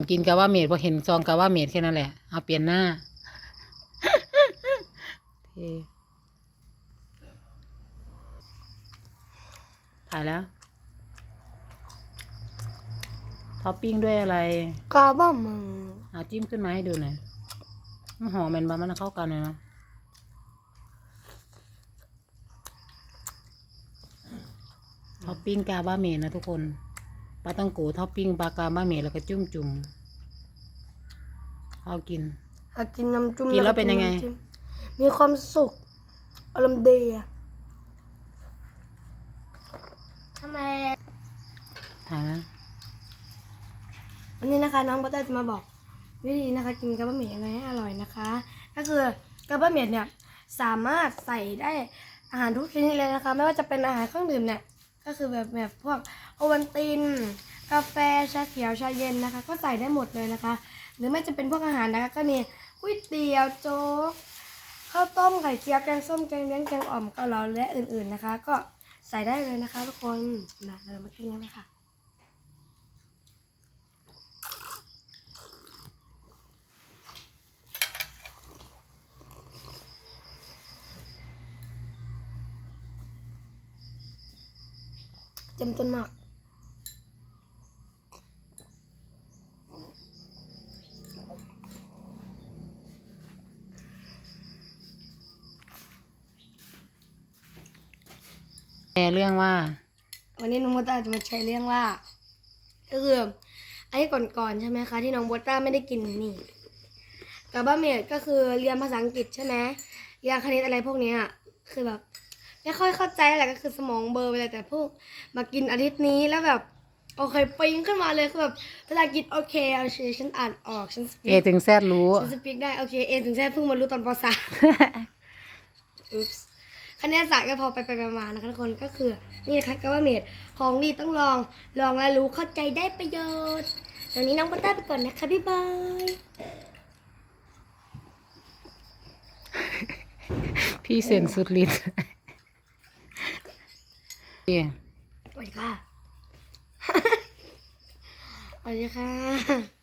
กินกะว่าเมดพอเห็นซองกะว่าเมดแค่นั้นแหละ เอาเปลี่ยนหน้าเท่ถ่ายแล้วท็อปปิ้งด้วยอะไรกาบ้ามึงเอาจิ้มขึ้นมาให้ดูหน่อยมันหอมมันบามันเข้ากันเลยนะท็อปปิ้งกาบาเมดนะทุกคนป ลาตังโกท็อปปิ้งปลากาบาเมดแล้วก็จุ่มจุ่มเอากินอากินน้ำจุ่มกินแล้วเป็นยังไงำจิ้มมีความสุขอารมณ์ดีอะทำไมถ่ายนะวันนี้นะคะน้องบัตเตอร์จะมาบอก วิธีนะคะกินกาบะหมี่ยังไงให้อร่อยนะคะ ก็คือกาบะหมี่เนี่ยสามารถใส่ได้อาหารทุกชนิดเลยนะคะ ไม่ว่าจะเป็นอาหารเครื่องดื่มเนี่ย ก็คือแบบแบบพวกโอวัลติน กาแฟชาเขียวชาเย็นนะคะ ก็ใส่ได้หมดเลยนะคะ หรือไม่จะเป็นพวกอาหารนะคะ ก็มีก๋วยเตี๋ยวโจ๊กข้าวต้มไข่เจียวแกงส้มแกงเลี้ยงแกงอ่อมเกาเหลาและอื่นๆนะคะ ก็ใส่ได้เลยนะคะทุกคนนะเรามากินกันเลยค่ะ เต็มต้นมากแชร์เรื่องว่า วันนี้น้องโบต้าจะมาแชร์เรื่องว่าก็คือไอ้ก่อนๆใช่ไหมคะที่น้องโบต้าไม่ได้กินนี่กาบ้าเมดก็คือเรียนภาษาอังกฤษใช่ไหมเรียนคณิตอะไรพวกเนี้ยคือแบบ ไม่ค่อยเข้าใจอะไรก็คือสมองเบลอร์ไปเลยแต่พวกมากินอาทิตย์นี้แล้วแบบโอเคปิ๊งขึ้นมาเลยคือแบบภาษาอังกฤษโอเคโอเคฉันอ่านออกฉันสเอปีกถึงแซดรู้ ฉันสปีกได้โอเคเอถึงแท้เพิ่งมารู้ตอนปสาม อุ๊ปส์คณิตศาสตร์ก็พอไปไปมาๆนะคะทุกคนก็คือ นี่นะคะก็ว่าเมดของดีต้องลองลองแล้วรู้เข้าใจได้ประโยชน์ตอนนี้น้องปัตต้าไปก่อนนะคะบ๊ายบายพี่เซนสุดฤทธิ์นี่ สวัสดีค่ะ สวัสดีค่ะ